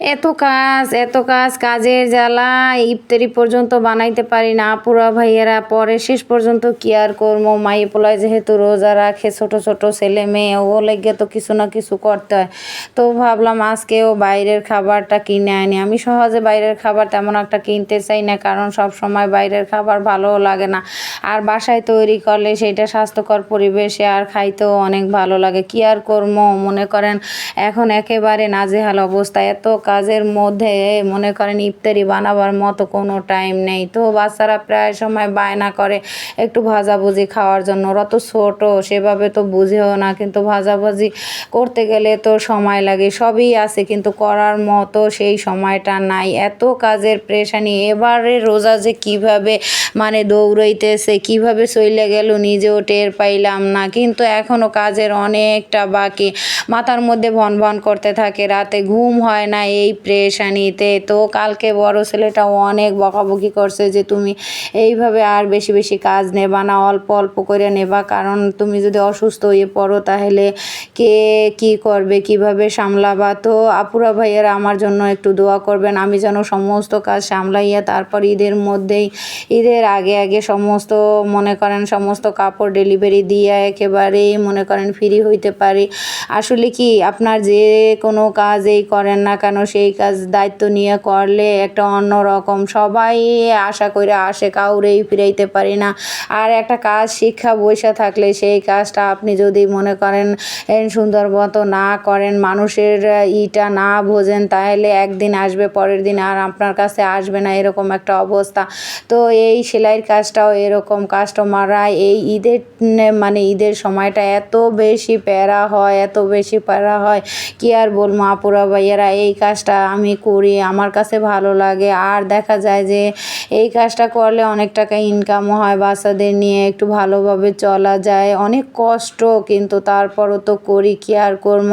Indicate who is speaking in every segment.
Speaker 1: এত কাজ এত কাজ, কাজের জ্বালা, ইফতারি পর্যন্ত বানাইতে পারি না। আপুরা, ভাইয়েরা, পরে শেষ পর্যন্ত কি আর করব মাই পোলায় যেহেতু রোজা রাখে, ছোট ছোট ছেলে মেয়ে, ও লেগে তো কিছু না কিছু করতে হয়। তো ভাবলাম আজকেও বাইরের খাবারটা কিনে আনি। আমি সহজে বাইরের খাবার তেমন একটা কিনতে চাই না, কারণ সব সময় বাইরের খাবার ভালোও লাগে না। আর বাসায় তৈরি করলে সেটা স্বাস্থ্যকর পরিবেশে আর খাইতেও অনেক ভালো লাগে। কি আর করব মনে করেন এখন একেবারে নাজেহাল অবস্থা। এত কাজের মধ্যে মনে করেন ইফতারি বানাবার মতো কোনো টাইম নেই। তো বাচ্চারা প্রায় সময় বায়না করে একটু ভাজাভুজি খাওয়ার জন্য। ওরা তো ছোটো, সেভাবে তো বুঝেও না। কিন্তু ভাজাভুজি করতে গেলে তো সময় লাগে। সবই আছে, কিন্তু করার মতো সেই সময়টা নাই। এত কাজের প্রেশানি এবারে রোজা যে কীভাবে মানে দৌড়াইতেছে, কীভাবে চলে গেল নিজেও টের পাইলাম না। কিন্তু এখনও কাজের অনেকটা বাকি। মাথার মধ্যে ভন ভন করতে থাকে। রাতে ঘুম হয় না এই প্রেশানিতে। তো কালকে বড় ছেলেটাও অনেক বকাবকি করছে যে, তুমি এইভাবে আর বেশি বেশি কাজ নেবা না, অল্প অল্প করে নেবা। কারণ তুমি যদি অসুস্থ হয়ে পড়ো, তাহলে কে কি করবে, কীভাবে সামলাবা? তো আপুরা ভাইয়েরা আমার জন্য একটু দোয়া করবেন। আমি যেন সমস্ত কাজ সামলাইয়া তারপর ঈদের মধ্যেই, ঈদের আগে আগে সমস্ত, মনে করেন সমস্ত কাপড় ডেলিভারি দিয়ে একেবারেই মনে করেন ফ্রি হইতে পারি। আসলে কি, আপনার যে কোনো কাজেই করেন না কেন, সেই কাজ দায়িত্ব নিয়ে করলে একটা অন্য রকম সবাই আশা করে আসে, কাউরেই ফিরাইতে পারি না। আর একটা কাজ শিক্ষা বৈশা থাকলে সেই কাজটা আপনি যদি মনে করেন সুন্দর মতো না করেন, মানুষের ইটা না বোঝেন, তাহলে একদিন আসবে, পরের দিন আর আপনার কাছে আসবে না, এরকম একটা অবস্থা। তো এই সেলাইয়ের কাজটাও এরকম, কাস্টমাররা এই ঈদের মানে ঈদের সময়টা এত বেশি প্যারা হয়, এত বেশি প্যারা হয়, কি আর বলব আপুরা ভাইয়েরা, এই কাজটা আমি করি, আমার কাছে ভালো লাগে। আর দেখা যায় যে এই কাজটা করলে অনেক টাকা ইনকামও হয়, বাচ্চাদের নিয়ে একটু ভালোভাবে চলা যায়, অনেক কষ্ট, কিন্তু তারপরও তো করি। কি আর করব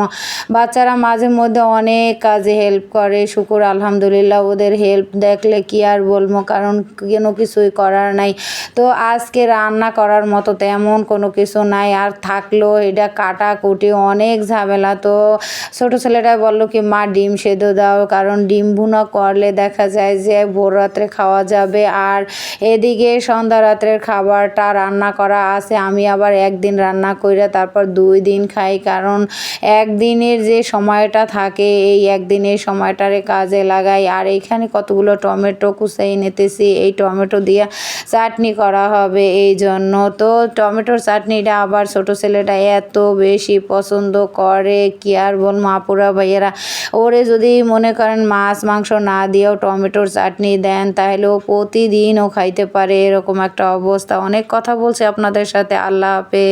Speaker 1: বাচ্চারা মাঝে মধ্যে অনেক কাজে হেল্প করে, শুকুর, আলহামদুলিল্লাহ, ওদের হেল্প দেখলে কি আর বলব কারণ কোনো কিছুই করার নাই। তো আজকে রান্না করার মতো তেমন কোনো কিছু নাই, আর থাকল এটা কাটা কুটি অনেক ঝামেলা। তো ছোটো ছেলেটা বলল কি, মা, ডিম সেদ্ধ দাও। কারণ ডিম ভুনা করলে দেখা যায় যে ভোর রাত্রে খাওয়া যাবে। আর এদিকে সন্ধ্যা রাত্রের খাবারটা রান্না করা আছে, আমি আবার একদিন রান্না করে তারপর দুই দিন খাই। কারণ একদিনের যে সময়টা থাকে, এই একদিনের সময়টারে কাজে লাগাই। আর এইখানে কতগুলো টমেটো কুচাই নিতেছি, এই টমেটো দিয়ে চাটনি করা হবে এই জন্য। তো টমেটোর চাটনিটা আবার ছোটো ছেলেটা এত বেশি পছন্দ করে, কি আর বল মাপুরা ভাইয়েরা? ওরে যদি মনে করেন মাছ, মাংস না দিয়েও টমেটোর চাটনি দেন তাহলে ও প্রতিদিন ও খাইতে পারে, এরকম একটা অবস্থা। অনেক কথা বলছে আপনাদের সাথে, আল্লাহ হাফেজ।